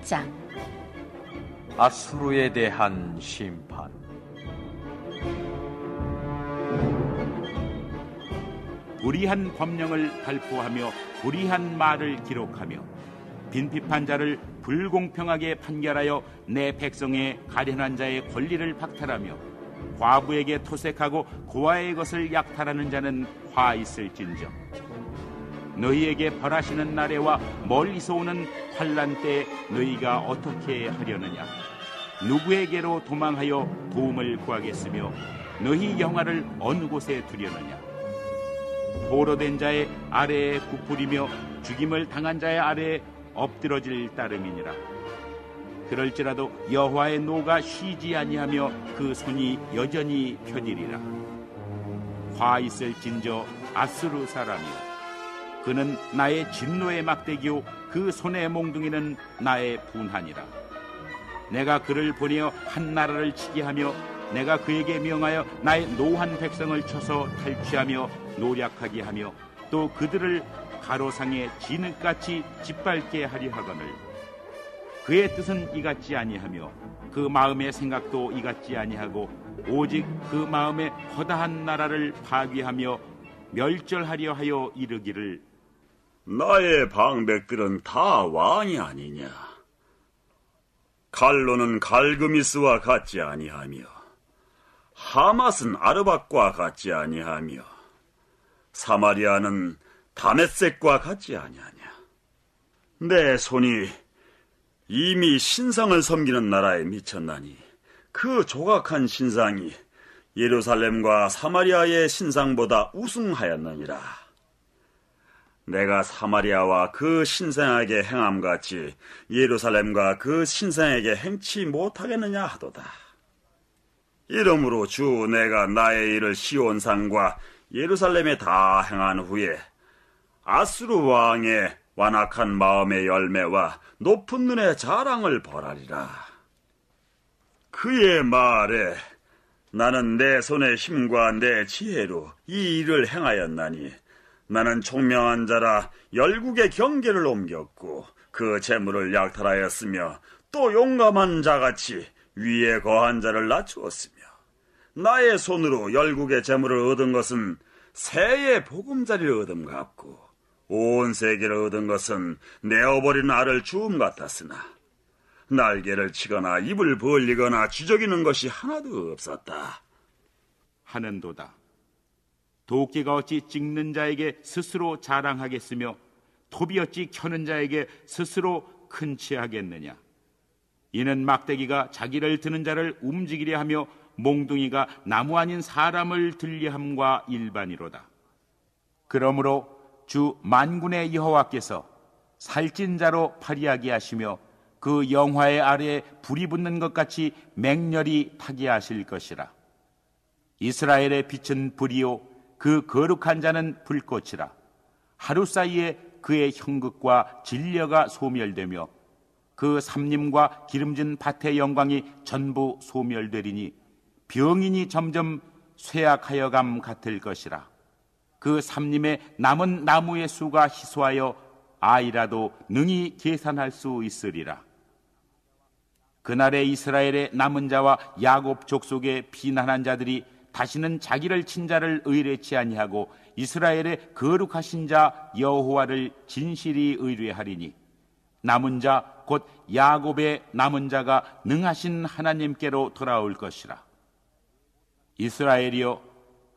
8장. 아수르에 대한 심판. 불의한 법령을 발표하며 불의한 말을 기록하며 빈핍한 자를 불공평하게 판결하여 내 백성의 가련한 자의 권리를 박탈하며 과부에게 토색하고 고아의 것을 약탈하는 자는 화 있을진저 너희에게 벌하시는 날에와 멀리서 오는 환란 때에 너희가 어떻게 하려느냐 누구에게로 도망하여 도움을 구하겠으며 너희 영화를 어느 곳에 두려느냐 포로된 자의 아래에 구풀이며 죽임을 당한 자의 아래에 엎드러질 따름이니라. 그럴지라도 여호와의 노가 쉬지 아니하며 그 손이 여전히 펴지리라. 화 있을 진저 아스루 사람이요. 그는 나의 진노의 막대기요 그 손의 몽둥이는 나의 분하니라. 내가 그를 보내어 한 나라를 치게 하며 내가 그에게 명하여 나의 노한 백성을 쳐서 탈취하며 노략하게 하며 또 그들을 가로상에 진흙같이 짓밟게 하려 하거늘 그의 뜻은 이같지 아니하며 그 마음의 생각도 이같지 아니하고 오직 그 마음의 허다한 나라를 파괴하며 멸절하려 하여 이르기를 나의 방백들은 다 왕이 아니냐 갈로는 갈그미스와 같지 아니하며 하맛은 아르박과 같지 아니하며 사마리아는 다메섹과 같지 아니하냐. 내 손이 이미 신상을 섬기는 나라에 미쳤나니 그 조각한 신상이 예루살렘과 사마리아의 신상보다 우승하였느니라. 내가 사마리아와 그 신상에게 행함같이 예루살렘과 그 신상에게 행치 못하겠느냐 하도다. 이러므로 주 내가 나의 일을 시온산과 예루살렘에 다 행한 후에 아수르 왕의 완악한 마음의 열매와 높은 눈의 자랑을 벌하리라. 그의 말에 나는 내 손의 힘과 내 지혜로 이 일을 행하였나니 나는 총명한 자라 열국의 경계를 옮겼고 그 재물을 약탈하였으며 또 용감한 자같이 위에 거한 자를 낮추었으며 나의 손으로 열국의 재물을 얻은 것은 새의 보금자리를 얻음 같고 온 세계를 얻은 것은 내어버린 알을 주움 같았으나 날개를 치거나 입을 벌리거나 주저기는 것이 하나도 없었다. 하는도다. 도끼가 어찌 찍는 자에게 스스로 자랑하겠으며 톱이 어찌 켜는 자에게 스스로 큰 치하겠느냐. 이는 막대기가 자기를 드는 자를 움직이려 하며 몽둥이가 나무 아닌 사람을 들리함과 일반이로다. 그러므로 주 만군의 여호와께서 살찐 자로 파리하게 하시며 그 영화의 아래에 불이 붙는 것 같이 맹렬히 타게 하실 것이라. 이스라엘의 빛은 불이요 그 거룩한 자는 불꽃이라. 하루 사이에 그의 형극과 진려가 소멸되며 그 삼림과 기름진 밭의 영광이 전부 소멸되리니 병인이 점점 쇠약하여 감 같을 것이라. 그 삼림의 남은 나무의 수가 희소하여 아이라도 능히 계산할 수 있으리라. 그날에 이스라엘의 남은 자와 야곱 족속의 비난한 자들이 다시는 자기를 친 자를 의뢰치 아니하고 이스라엘의 거룩하신 자 여호와를 진실이 의뢰하리니 남은 자 곧 야곱의 남은 자가 능하신 하나님께로 돌아올 것이라. 이스라엘이여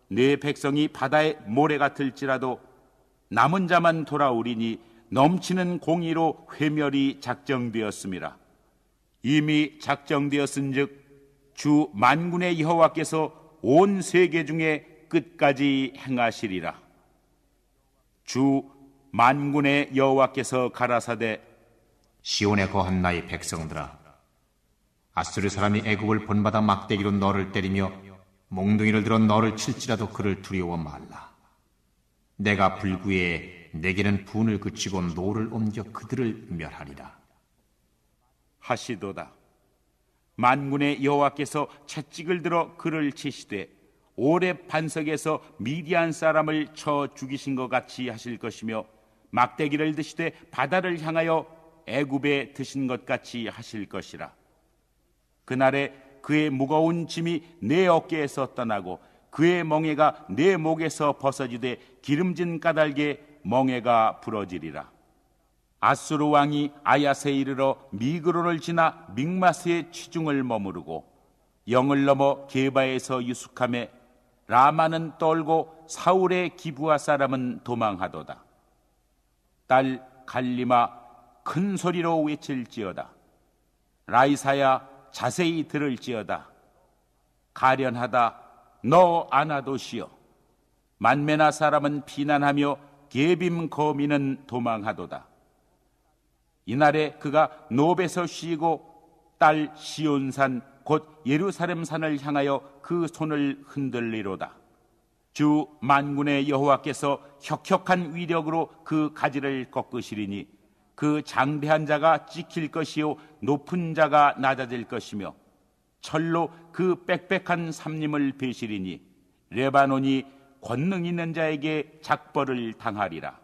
내 백성이 바다의 모래 같을지라도 남은 자만 돌아오리니 넘치는 공의로 회멸이 작정되었습니다. 이미 작정되었은즉 주 만군의 여호와께서 온 세계 중에 끝까지 행하시리라. 주 만군의 여호와께서 가라사대 시온에 거한 나의 백성들아 아수르 사람이 애국을 본받아 막대기로 너를 때리며 몽둥이를 들어 너를 칠지라도 그를 두려워 말라. 내가 불구에 내게는 분을 그치고 노를 옮겨 그들을 멸하리라. 하시도다. 만군의 여호와께서 채찍을 들어 그를 치시되 오래 반석에서 미디안 사람을 쳐 죽이신 것 같이 하실 것이며 막대기를 드시되 바다를 향하여 애굽에 드신 것 같이 하실 것이라. 그날에 그의 무거운 짐이 내 어깨에서 떠나고 그의 멍에가 내 목에서 벗어지되 기름진 까닭에 멍에가 부러지리라. 아수르 왕이 아야세 이르러 미그로를 지나 믹마스의 취중을 머무르고 영을 넘어 게바에서 유숙함에 라마는 떨고 사울의 기부하 사람은 도망하도다. 딸 갈리마 큰 소리로 외칠지어다. 라이사야 자세히 들을지어다. 가련하다 너 아나도시여. 만메나 사람은 피난하며 게빔 거민은 도망하도다. 이날에 그가 노베서 쉬고 딸 시온산 곧 예루살렘 산을 향하여 그 손을 흔들리로다. 주 만군의 여호와께서 혁혁한 위력으로 그 가지를 꺾으시리니 그 장대한 자가 찍힐 것이요 높은 자가 낮아질 것이며 철로 그 빽빽한 삼림을 베시리니 레바논이 권능 있는 자에게 작벌을 당하리라.